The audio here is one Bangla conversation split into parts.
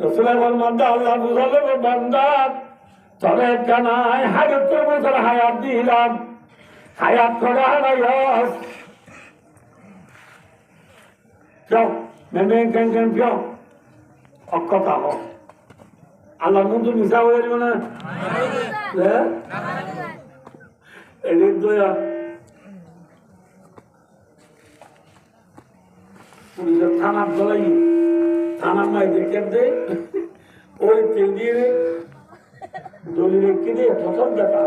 রসুলের বান্দা আল্লাহ বুঝালে বান্দা তবে কানায় হায়াত বছর হায়াত দিলাম। হায়াত করা হারাইস অক্ষতা হোক আল্লাহ মন্দির মিশা হয়ে যাবে না? হ্যাঁ? এদিক দয়া। পুলিশের থানার দলাই। থানার নাই দেখে দে, ওই তেল দিয়ে প্রথম দেখা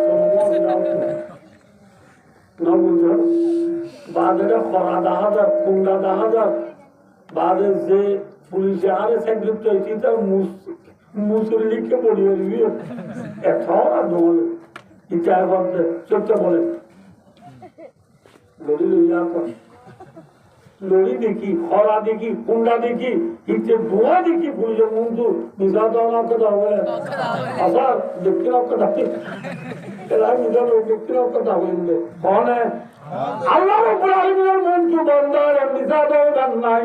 নবুঝ বাদের খরা দেখা যাক কুন্ডা দেখা যাক বাদের যে পুলিশে আরে সেক্রেটারি হয়েছে তার মুসলিমকে পড়িয়ে দিবি। এখন আর দৌড়ে ইচ্ছা করতে চলতে বলে। লড়ি লইয়া কর। লড়ি দেখি, খরা দেখি, কুন্ডা দেখি ইচ্ছে ধোয়া দেখি পুলিশের মন্তু নিজা দেওয়া কথা হবে আবার দক্ষিণ কথা। এরা নিজা দক্ষিণ কথা কনে নিজা দেওয়া নাই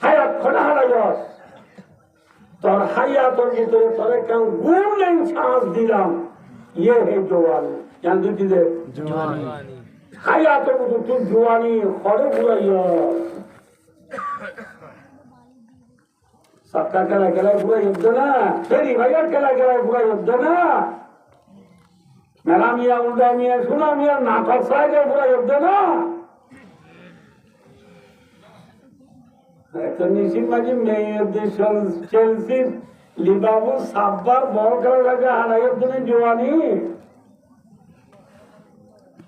হায়াত খোলা হারাইস তোর হায়াতের ভিতরে তোর কেউ গোল্ডেন চান্স দিলাম। ইয়ে হে জোয়ান জানতে দিলে হায়াতের মতো তুই জোয়ানি খড়ে ঘুরাইয়া সবকা খেলা খেলা ঘুরাই হতো না? ফেরি ভাইয়া খেলা খেলা ঘুরাই হতো না? মেলা মিয়া উল্টা মিয়া শোনা মিয়া নাটক সাইডে ঘুরাই হতো না? নিশির মাঝে মেয়েদের চেলসির লিবাবু, সাব্বার বল লাগে হারাইয়ের জন্য জোয়ানি।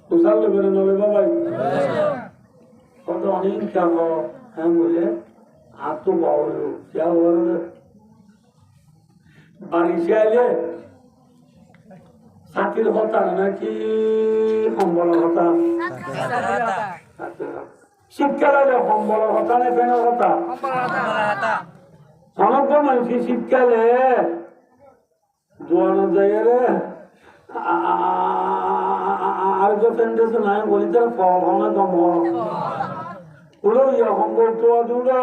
কুশাল লেবে নবে বাবাই। কত অনেক চাপ হ্যাঁ বলে? আর তো বড় যা বলে বাড়ি সাথীর হতা নাকি সম্বল হতা শীতকালে কম্বল হতা না ফেনের হতা সমগ্র মানুষ শীতকালে। দোয়ানো যায় রে আর যে ফেন্ডেছে নাই, বলি তার ফল হবে কম উলো ইয়া কম্বল তো দূরা